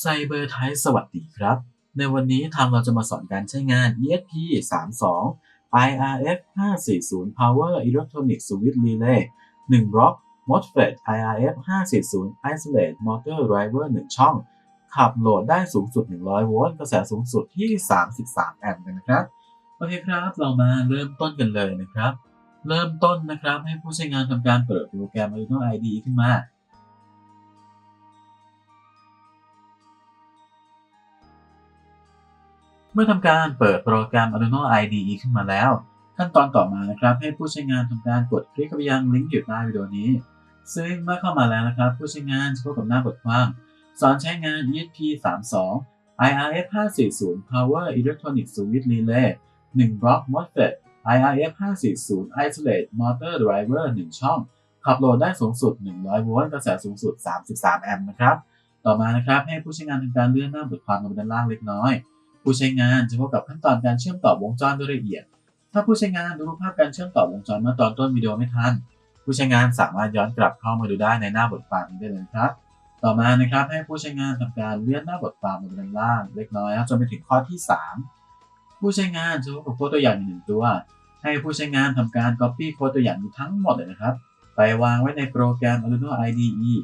ไซเบอร์ไทยสวัสดีครับ ในวันนี้ทางเราจะมาสอนการใช้งาน ESP 32 IRF 540 Power Electronic Switch Relay 1 Block MOSFET IRF 540 Isolate Motor Driver 1 ช่อง ขับโหลดได้สูงสุด 100 โวลต์กระแสสูงสุดที่ 33 แอมป์นะครับ โอเคครับ เรามาเริ่มต้นกันเลยนะครับ เริ่มต้นนะครับให้ผู้ใช้งานทำการเปิดโปรแกรม Arduino IDE ขึ้นมา เมื่อทำการเปิดโปรแกรม Arduino IDE ขึ้นมาแล้ว ขั้นตอนต่อมานะครับ ให้ผู้ใช้งานทำการกดคลิกไปยังลิงก์อยู่ใต้วิดีโอนี้ ซึ่งเมื่อเข้ามาแล้วนะครับ ผู้ใช้งานจะพบกับหน้าบทความ สอนใช้งาน ESP32 IRF 540 Power Electronic Switch Relay 1 Block MOSFET IRF 540 Isolate Motor Driver 1 ช่อง ขับโหลดได้สูงสุด 100 โวลต์ กระแสสูงสุด 33 แอมป์นะครับ ต่อมานะครับ ให้ผู้ใช้งานทำการเลื่อนหน้าบทความลงไปด้านล่างเล็กน้อย ผู้ใช้งานจะพบกับขั้นตอนการเชื่อมต่อวงจรโดยละเอียด ถ้าผู้ใช้งานดูรูปภาพการเชื่อมต่อวงจรเมื่อตอนต้นวิดีโอไม่ทัน ผู้ใช้งานสามารถย้อนกลับเข้ามาดูได้ในหน้าบทความนี้ได้เลยครับ ต่อมานะครับให้ผู้ใช้งานทำการเลื่อนหน้าบทความลงด้านล่างเล็กน้อยครับจนไปถึงข้อที่ 3 ผู้ใช้งานจะพบกับโค้ดตัวอย่างหนึ่งตัว ให้ผู้ใช้งานทำการ Copy โค้ดตัวอย่างทั้งหมดเลยนะครับ ไปวางไว้ในโปรแกรม Arduino IDE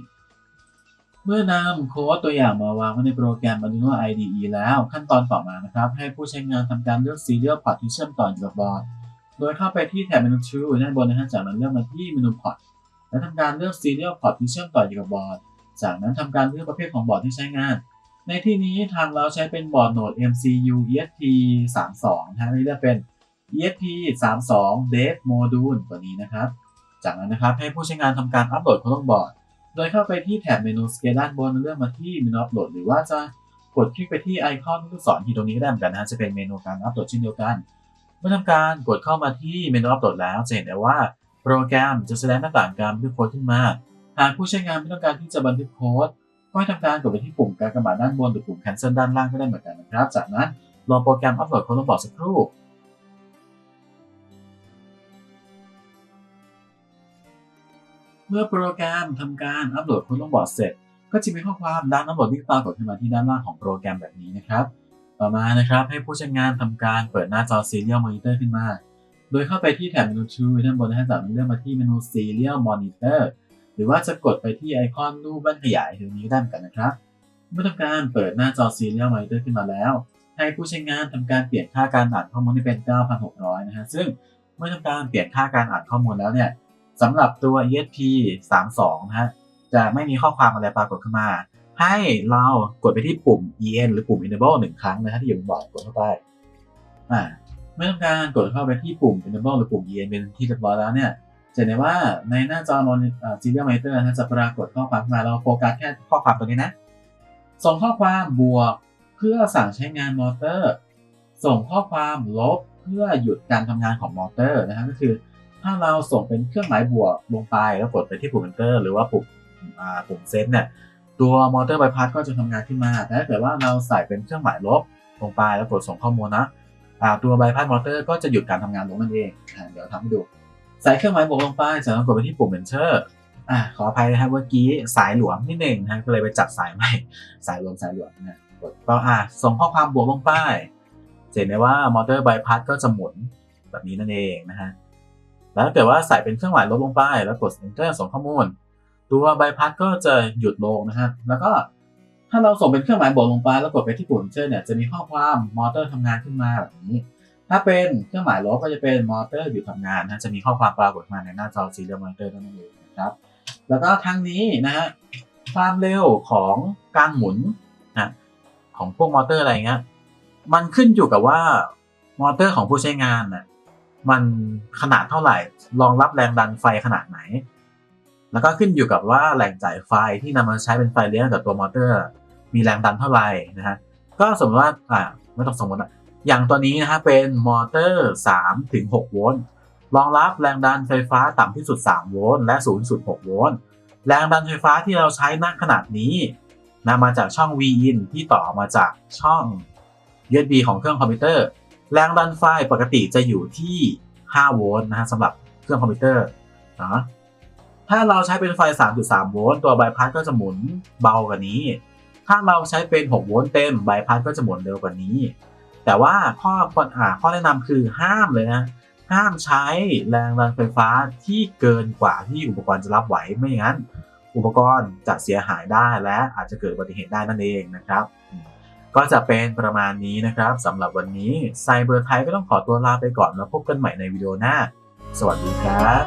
เมื่อนำโค้ดตัวอย่างมาวางไว้ในโปรแกรม Arduino IDE แล้วขั้นตอนต่อมานะครับ ให้ผู้ใช้งานทำการเลือก Serial Port ที่เชื่อมต่ออยู่กับบอร์ดโดยเข้าไปที่แถบเมนู Tool ด้านบนนะครับจากนั้นเลือกมาที่เมนู Port และทำการเลือก Serial Port ที่เชื่อมต่ออยู่กับบอร์ดจากนั้นทำการเลือกประเภทของบอร์ดที่ใช้งาน ในที่นี้ทางเราใช้เป็นบอร์ดโหนด MCU ESP 32นะฮะเลือกเป็น ESP 32 Dev Module ตัวนี้นะครับ จากนั้นนะครับให้ผู้ใช้งานทำการอัปโหลดเข้าลงบอร์ด โดยเข้าไปที่แถบเมนู Scale ด้านบนเลือกมาที่เมนูอัปโหลดหรือว่าจะกดคลิกไปที่ไอคอนลูกศรที่ตรงนี้ก็ได้เหมือนกันนะจะเป็นเมนูการอัปโหลดเช่นเดียวกัน เมื่อทำการกดเข้ามาที่เมนูอัปโหลดแล้วจะเห็นได้ว่าโปรแกรมจะแสดงหน้าต่างการบันทึกโค้ดขึ้นมา หากผู้ใช้งานไม่ต้องการที่จะบันทึกโค้ดก็ให้ทำการกดไปที่ปุ่มการกระบาดด้านบนหรือปุ่ม cancel ด้านล่างก็ได้เหมือนกันนะครับ จากนั้นรอโปรแกรมอัปโหลดโค้ดลงบอร์ดสักครู่ เมื่อโปรแกรมทำการอัปโหลดโค้ดลงบอร์ดเสร็จ ก็จะมีข้อความด้านอัปโหลดที่ปรากฏขึ้นมาที่ด้านล่างของโปรแกรมแบบนี้นะครับ ต่อมานะครับให้ผู้ใช้งานทำการเปิดหน้าจอ Serial Monitor ขึ้นมา โดยเข้าไปที่แถบเมนู Tool ด้านบนนะครับจากนั้นเลือกมาที่เมนู Serial Monitor หรือว่าจะกดไปที่ไอคอนรูปแว่นขยายตรงนี้ได้เหมือนกันนะครับ เมื่อทำการเปิดหน้าจอ Serial Monitor ขึ้นมาแล้ว ให้ผู้ใช้งานทำการเปลี่ยนค่าการอ่านข้อมูลให้เป็น 9,600 นะฮะซึ่งเมื่อทำการเปลี่ยนค่าการอ่านข้อมูลแล้วเนี่ย สำหรับตัว ESP 32นะฮะจะไม่มีข้อความอะไรปรากฏขึ้นมา ให้เรากดไปที่ปุ่ม en หรือปุ่ม enable หนึ่งครั้งนะฮะที่อยู่บนบอร์ดกดเข้าไปอ่าเมื่อทำการกดเข้าไปที่ปุ่ม enable หรือปุ่ม en เป็นที่เรียบร้อยแล้วเนี่ยจะเห็นได้ว่าในหน้าจอ serial monitor นะจะปรากฏข้อความขึ้นมาเราโฟกัสแค่ข้อความตัวนี้นะ ส่งข้อความบวกเพื่อสั่งใช้งานมอเตอร์ ส่งข้อความลบเพื่อหยุดการทำงานของมอเตอร์นะฮะก็คือ ถ้าเราส่งเป็นเครื่องหมายบวกลงไปแล้วกดไปที่ปุ่ม enter หรือว่าปุ่มอ่าปุ่มเซตเนี่ยตัวมอเตอร์ใบพัดก็จะทำงานขึ้นมา แต่ถ้าเกิดว่าเราใส่เป็นเครื่องหมายลบลงไปแล้วกดส่งข้อมูลนะอ่าตัวใบพัดมอเตอร์ก็จะหยุดการทำงานลงนั่นเองเดี๋ยวทำให้ดู ใส่เครื่องหมายบวกลงไปจากนั้นกดไปที่ปุ่ม enter อ่าขออภัยนะครับเมื่อกี้สายหลวมนิดหนึ่งนะก็เลยไปจัดสายใหม่สายรวมสายหลวมนะกดก็อ่าส่งข้อความบวกลงไปเห็นได้ว่ามอเตอร์ใบพัดก็จะหมุนแบบนี้นั่นเองนะฮะ แล้วถ้าเกิดว่าใส่เป็นเครื่องหมายลบลงไป แล้วกด enter ส่งข้อมูล ตัวใบพัดก็จะหยุดลงนะฮะ แล้วก็ถ้าเราส่งเป็นเครื่องหมายบวกลงไป แล้วกดไปที่ปุ่ม enter เนี่ยจะมีข้อความมอเตอร์ทำงานขึ้นมาแบบนี้ ถ้าเป็นเครื่องหมายลบก็จะเป็นมอเตอร์หยุดทำงานนะ จะมีข้อความปรากฏมาในหน้าจอ serial monitor นั่นเองนะครับ แล้วก็ทั้งนี้นะฮะความเร็วของการหมุนนะของพวกมอเตอร์อะไรเงี้ย มันขึ้นอยู่กับว่ามอเตอร์ของผู้ใช้งานน่ะ มันขนาดเท่าไหร่รองรับแรงดันไฟขนาดไหน แล้วก็ขึ้นอยู่กับว่าแหล่งจ่ายไฟที่นำมาใช้เป็นไฟเลี้ยงกับตัวมอเตอร์ มีแรงดันเท่าไหร่นะฮะก็สมมติว่าอ่าไม่ต้องสมมติอะอย่างตัวนี้นะฮะเป็นมอเตอร์3ถึง6โวลต์รองรับแรงดันไฟฟ้าต่ำที่สุด 3 โวลต์และสูงสุด 6 โวลต์แรงดันไฟฟ้าที่เราใช้ณขนาดนี้นะมาจากช่อง V-in ที่ต่อมาจากช่อง USB ของเครื่องคอมพิวเตอร์ แรงดันไฟปกติจะอยู่ที่ 5 โวลต์นะฮะสำหรับเครื่องคอมพิวเตอร์นะถ้าเราใช้เป็นไฟ 3.3 โวลต์ตัวใบพัดก็จะหมุนเบากว่านี้ ถ้าเราใช้เป็น 6 โวลต์เต็มใบพัดก็จะหมุนเร็วกว่านี้ แต่ว่าข้อควรอ่าข้อแนะนำคือห้ามเลยนะ ห้ามใช้แรงดันไฟฟ้าที่เกินกว่าที่อุปกรณ์จะรับไหวไม่อย่างนั้น อุปกรณ์จะเสียหายได้และอาจจะเกิดอุบัติเหตุได้นั่นเองนะครับ ก็จะเป็นประมาณนี้นะครับสำหรับวันนี้ไซเบอร์ไทยก็ต้องขอตัวลาไปก่อนแล้วพบกันใหม่ในวิดีโอหน้า สวัสดีครับ